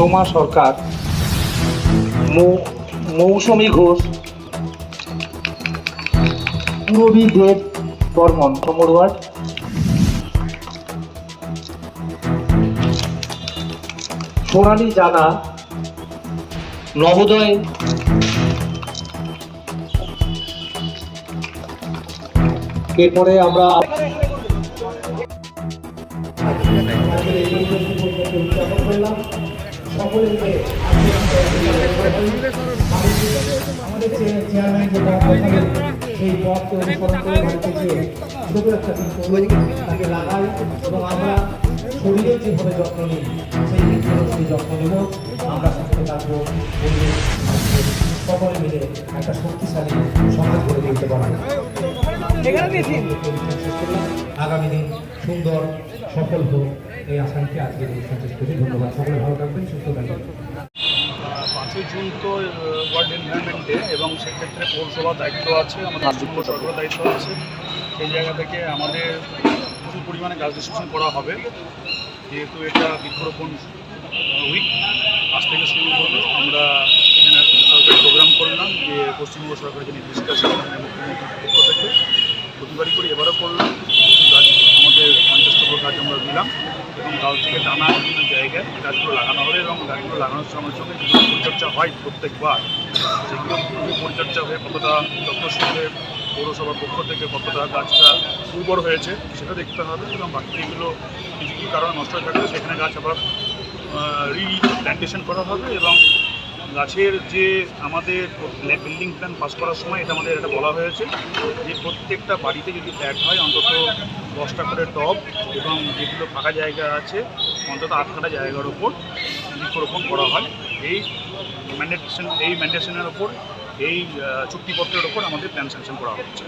Soma Sarkar Mousumi Ghosh Purabi Deb Barman ward Sonali Jana Nabodaya. এরপরে আমরা আমাদের চেয়ারম্যান করে তাকে লাগাই এবং আমরা যেভাবে যত্ন নিই যত্ন আমরা মিলে একটা শক্তিশালী পারব আগামী দিন সুন্দর, সফল হোক। এই অনুষ্ঠান শেষ করছি ধন্যবাদ। সকলে ভালো এনভায়রনমেন্ট এবং সেক্ষেত্রে পৌরসভার দায়িত্ব আছে আমাদের যুব সরকারের দায়িত্ব আছে। সেই জায়গা থেকে আমাদের প্রচুর পরিমাণে গাছ ডিস্ট্রিবিউশন করা হবে। যেহেতু এটা বৃক্ষরোপণ উইক আজ থেকে শুরু করল আমরা এখানে প্রোগ্রাম করলাম যে পশ্চিমবঙ্গ সরকারের যে নির্দেশিকা ছিল মানে মুখ্যমন্ত্রীর পক্ষ থেকে প্রতিবারই করে এবারও করলাম। আমাদের পঞ্চাশটা গাছ আমরা দিলাম। এবং গাছ থেকে টানা বিভিন্ন জায়গায় গাছগুলো লাগানো হবে এবং গাছগুলো লাগানোর সঙ্গে সঙ্গে যেগুলো পরিচর্যা হয় প্রত্যেকবার। সেগুলো পরিচর্যা হয়ে কতটা যত্নশীলে পৌরসভার পক্ষ থেকে কতটা গাছটা উর্বর হয়েছে সেটা দেখতে হবে এবং বাকি এগুলো কিছু কিছু কারণে নষ্ট হয়ে থাকবে সেখানে গাছ আবার রিপ্ল্যান্টেশন করা হবে এবং গাছের যে আমাদের বিল্ডিং প্ল্যান পাস করার সময় এটা আমাদের এটা বলা হয়েছে যে প্রত্যেকটা বাড়িতে যদি ফ্ল্যাট হয়, অন্তত দশটা করে টব এবং যেগুলো ফাঁকা জায়গা আছে, অন্তত আটখানা জায়গার ওপর বৃক্ষরোপণ করা হয়। এই ম্যান্ডেটেশন এই ম্যান্ডেশনের ওপর, এই চুক্তিপত্রের ওপর আমাদের প্ল্যান স্যাংশন করা হচ্ছে।